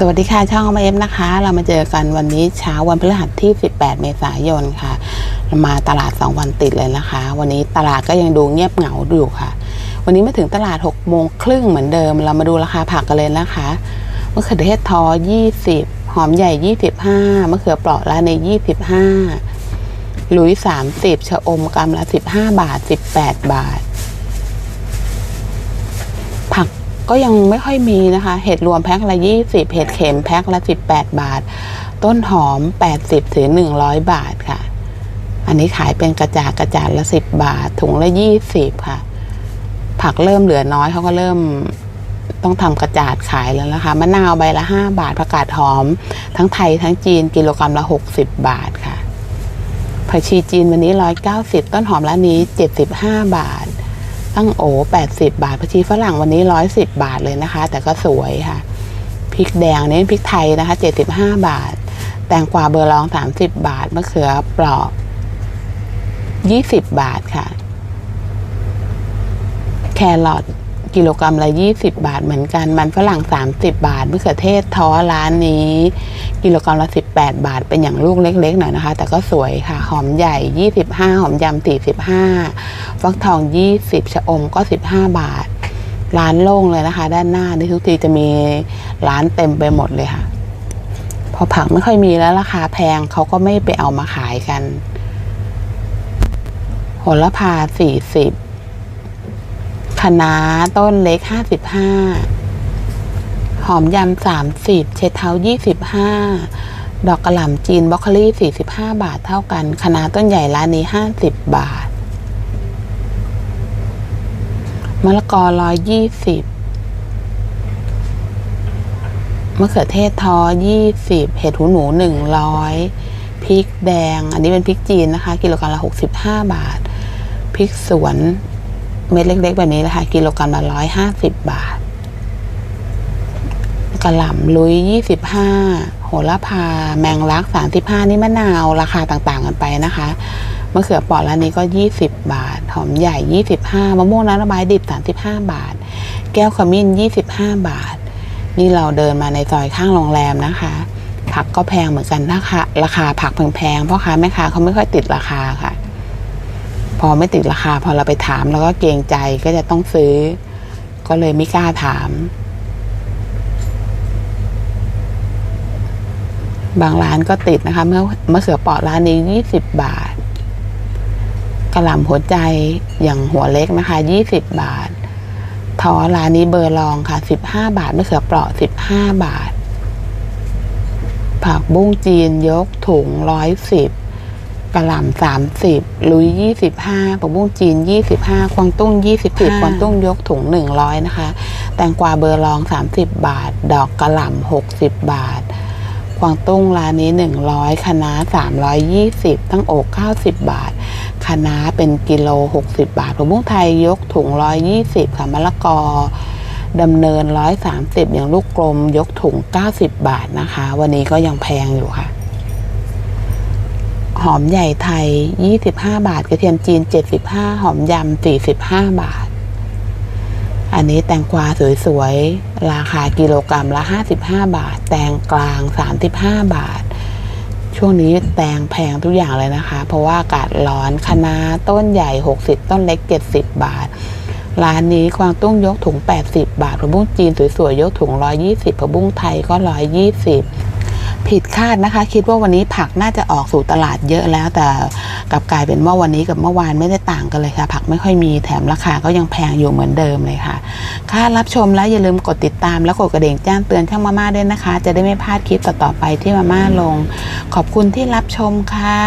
สวัสดีค่ะ ช่องมาเอฟนะคะ เรามาเจอกันวันนี้เช้าวันพฤหัสที่ 18 เมษายนค่ะ มาตลาด 2 วันติดเลยนะคะ วันนี้ตลาดก็ยังดูเงียบเหงาอยู่ค่ะ วันนี้มาถึงตลาด6โมงครึ่งเหมือนเดิม เรามาดูราคาผักกันเลยนะคะมะเขือเทศทอ 20 หอมใหญ่ 25มะเขือเปราะละใน 25 ลุย 30 ชะอมกรัมละ 15 บาท 18 บาท ผัก ก็ยังไม่ค่อยมีนะคะ เห็ดรวมแพ็คละ 20 เห็ดเข็มแพ็คละ 18 บาท ต้นหอม 80ถึง100 บาทค่ะ อันนี้ขายเป็นกระจาดกระจาดละ 10 บาท ถุงละ 20 ค่ะ ผักเริ่มเหลือน้อยเขาก็เริ่มต้องทำกระจาดขายแล้วนะคะ มะนาวใบละ 5 บาท ผักกาดหอม ทั้งไทยทั้งจีนกิโลกรัมละ 60 บาทค่ะผักชีจีนวันนี้ 190 ต้นหอมร้านนี้ 75 บาท ตั้งโอ80 บาทผักชีฝรั่งวันนี้ 110 บาทเลยนะคะ แต่ก็สวยค่ะพริกแดงนี่พริกไทยนะคะ 75 บาท แตงกวาเบอร์ลอง 30 บาทมะเขือเปราะ20 บาทค่ะ แครอทกิโลกรัมละ 20 บาทเหมือนกัน มันฝรั่ง 30 บาทมะเขือเทศท้อร้านนี้ กิโลกรัมละ 18 บาท เป็นอย่างลูกเล็กๆหน่อยนะคะ แต่ก็สวยค่ะ หอมใหญ่ 25 หอมยำ45 ฟักทอง 20 ชะอมก็ 15 บาท ร้านโล่งเลยนะคะ ด้านหน้านี่ทุกทีจะมีร้านเต็มไปหมดเลยค่ะ พอผักไม่ค่อยมีแล้วราคาแพงเขาก็ไม่ไปเอามาขายกัน โหระพา 40คะน้าต้นเล็ก 55ห อมยำ30 เชดเท้า 25 ดอกกระหล่ำจีนบรอกโคลี่45 บาทเท่ากันคณะต้นใหญ่ร้านนี้ 50 บาทมะละกอร้อยยี่สิบมะเขือเทศทอยี่สิบเห็ดหูหนูหนึ่งร้อยพริกแดง อันนี้เป็นพริกจีนนะคะ กิโลกรัมละหกสิบห้าบาท พริกสวน เม็ดเล็กๆ แบบนี้นะคะ กิโลกรัมละร้อยห้าสิบบาท กระหล่ำลุยยี่สิบห้าโหระพา แมงลักสามสิบห้านี่มะนาวราคาต่างๆกันไปนะคะมะเขือเปราะร้านนี้ก็ 20 บาท หอมใหญ่ 25 มะม่วงน้ำระบายดิบ 35 บาท แก้วขมิ้น 25 บาท นี่เราเดินมาในซอยข้างโรงแรมนะคะ ผักก็แพงเหมือนกันนะคะราคาผักแพงๆเพราะค้าแม่ค้าเขาไม่ค่อยติดราคาค่ะ พอไม่ติดราคา พอเราไปถามแล้วก็เกรงใจก็จะต้องซื้อ ก็เลยไม่กล้าถาม บางร้านก็ติดนะคะเมื่อมะเขือเปราะร้านนี้ 20 บาทกระหล่ำหัวใจอย่างหัวเล็กนะคะ 20 บาททอร้านนี้เบอร์ลองค่ะ 15 บาทมะเขือเปราะ 15 บาท ผักบุ้งจีนยกถุง 110กระหล่ำ30 ลุย 25ผักบุ้งจีน 25 ควางตุ้ง 20ควางตุ้งยกถุง 100 นะคะ แตงกวาเบอร์ลอง 30 บาท ดอกกระหล่ำ60 บาท กวางตุ้งร้านนี้ 100คณะน้า320 ตั้งอก90 บาทคะน้าเป็นกิโล 60 บาทผักบุ้งไทยยกถุง 120 ค่ะมะละกอดำเนิน 130 อย่างลูกกลมยกถุง 90 บาทนะคะ วันนี้ก็ยังแพงอยู่ค่ะ หอมใหญ่ไทย 25 บาท กระเทียมจีน 75 หอมยำ 45 บาท อันนี้แตงกวาสวยๆ ราคากิโลกรัมละ 55 บาท แตงกลาง 35 บาท ช่วงนี้แตงแพงทุกอย่างเลยนะคะ เพราะว่าอากาศร้อนคะนาต้นใหญ่ 60 ต้นเล็ก 70 บาท ร้านนี้กวางตุ้งยกถุง 80 บาทผักบุ้งจีนสวยๆ ยกถุง 120ผักบุ้งไทยก็ 120 ผิดคาดนะคะ คิดว่าวันนี้ผักน่าจะออกสู่ตลาดเยอะแล้วแต่กลับกลายเป็นว่าวันนี้กับเมื่อวานไม่ได้ต่างกันเลยค่ะ ผักไม่ค่อยมีแถมราคาก็ยังแพงอยู่เหมือนเดิมเลยค่ะ ค่ารับชมแล้วอย่าลืมกดติดตามและกดกระดิ่งแจ้งเตือนช่างมาม่าด้วยนะคะ จะได้ไม่พลาดคลิปต่อๆไปที่มาม่าลง ขอบคุณที่รับชมค่ะ